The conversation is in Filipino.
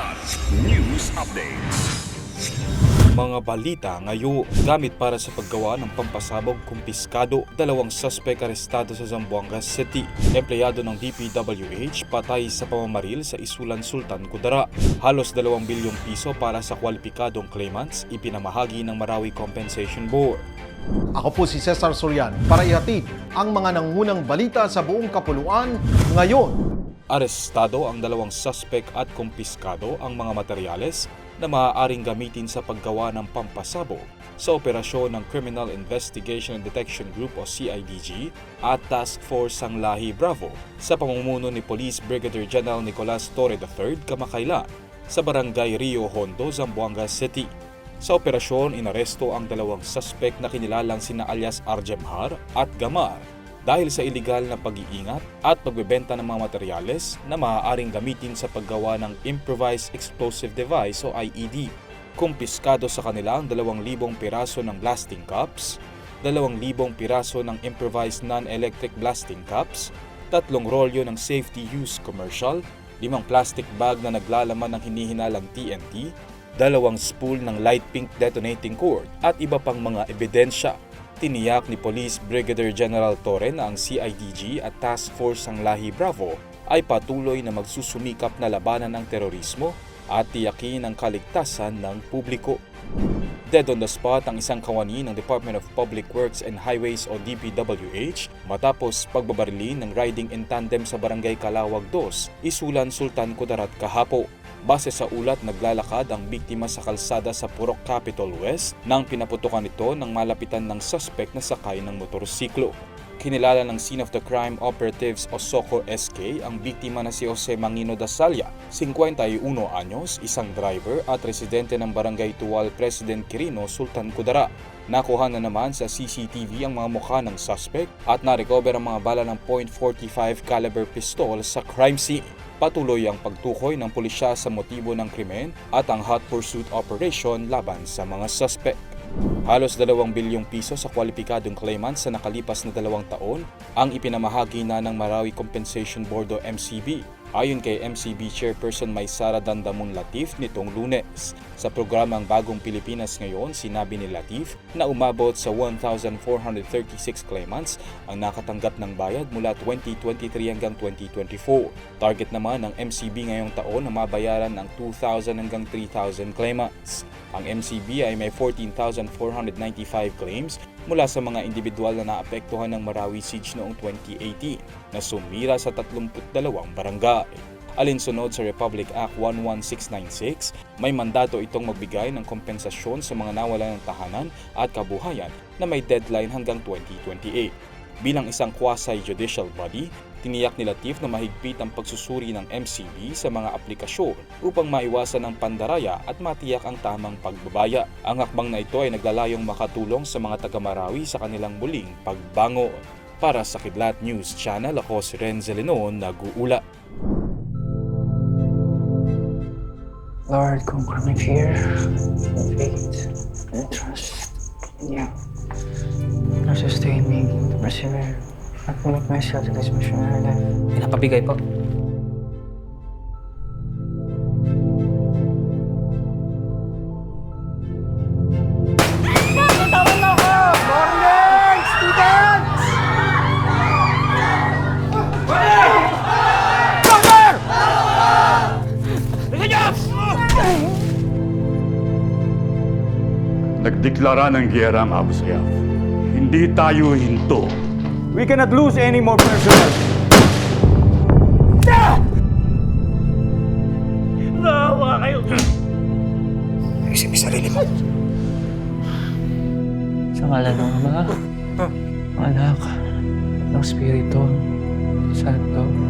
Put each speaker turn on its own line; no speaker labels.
Kilat News Updates.
Mga balita ngayon, gamit para sa paggawa ng pampasabog kumpiskado, dalawang suspect arestado sa Zamboanga City. Empleyado ng DPWH patay sa pamamaril sa Isulan Sultan Kudara. Halos dalawang bilyong piso para sa kwalipikadong claimants ipinamahagi ng Marawi Compensation Board.
Ako po si Cesar Sorian para ihatid ang mga nangunang balita sa buong kapuluan ngayon.
Arestado ang dalawang suspect at kumpiskado ang mga materyales na maaaring gamitin sa paggawa ng pampasabog sa operasyon ng Criminal Investigation and Detection Group o CIDG at Task Force Sanglahi Bravo sa pamumuno ni Police Brigadier General Nicolas Torre III kamakailan sa Barangay Rio Hondo, Zamboanga City. Sa operasyon, inaresto ang dalawang suspect na kinilalang sina alias Arjemhar at Gamar dahil sa iligal na pag-iingat at pagbebenta ng mga materyales na maaaring gamitin sa paggawa ng Improvised Explosive Device o IED. Kumpiskado sa kanila ang 2,000 piraso ng blasting cups, 2,000 piraso ng improvised non-electric blasting cups, tatlong rolyo ng safety use commercial, limang plastic bag na naglalaman ng hinihinalang TNT, dalawang spool ng light pink detonating cord at iba pang mga ebidensya. Tiniyak ni Police Brigadier General Torre na ang CIDG at Task Force ang Lahi Bravo ay patuloy na magsusumikap na labanan ng terorismo at tiyakin ang kaligtasan ng publiko. Dead on the spot ang isang kawani ng Department of Public Works and Highways o DPWH matapos pagbabarilin ng riding in tandem sa Barangay Kalawag 2, Isulan Sultan Kudarat kahapo. Base sa ulat, naglalakad ang biktima sa kalsada sa Purok Capitol West nang pinaputukan ito ng malapitan ng suspect na sakay ng motorsiklo. Kinilala ng Scene of the Crime Operatives o SOCO SK ang biktima na si Jose Mangino Dasalia, 51 anyos, isang driver at residente ng Barangay Tuwal President Quirino, Sultan Kudara. Nakuha na naman sa CCTV ang mga mukha ng suspect at narecover ang mga bala ng .45 caliber pistol sa crime scene. Patuloy ang pagtukoy ng pulisya sa motibo ng krimen at ang hot pursuit operation laban sa mga suspect. Halos dalawang bilyong piso sa kwalipikadong claimants sa nakalipas na dalawang taon ang ipinamahagi na ng Marawi Compensation Board o MCB. Ayon kay MCB Chairperson Maysara Dandamun Latif nitong lunes. Sa programang Bagong Pilipinas ngayon, sinabi ni Latif na umabot sa 1,436 claimants ang nakatanggap ng bayad mula 2023 hanggang 2024. Target naman ng MCB ngayong taon na mabayaran ng 2,000 hanggang 3,000 claimants. Ang MCB ay may 14,495 claims mula sa mga individual na naapektuhan ng Marawi Siege noong 2018 na sumira sa 32 barangay. Alinsunod sa Republic Act 11696, may mandato itong magbigay ng kompensasyon sa mga nawala ng tahanan at kabuhayan na may deadline hanggang 2028. Bilang isang quasi-judicial body, tiniyak ni Latif na mahigpit ang pagsusuri ng MCB sa mga aplikasyon upang maiwasan ang pandaraya at matiyak ang tamang pagbabaya. Ang hakbang na ito ay naglalayong makatulong sa mga taga-Marawi sa kanilang muling pagbango. Para sa Kidlat News Channel, ako si Renzel Lenon, nag-uula.
Lord, conquer my fear, faith, and trust in you. Now sustain me, persevere, at commit myself to this missionary life.
Pinapabigay po.
Nagdeklara ng giyera ang Abu Sayyaf. Hindi tayo hinto.
We cannot lose any more personnel.
Isip sarili mo. Sa ngalan ng Ama, Anak, ng Espiritu, Santo.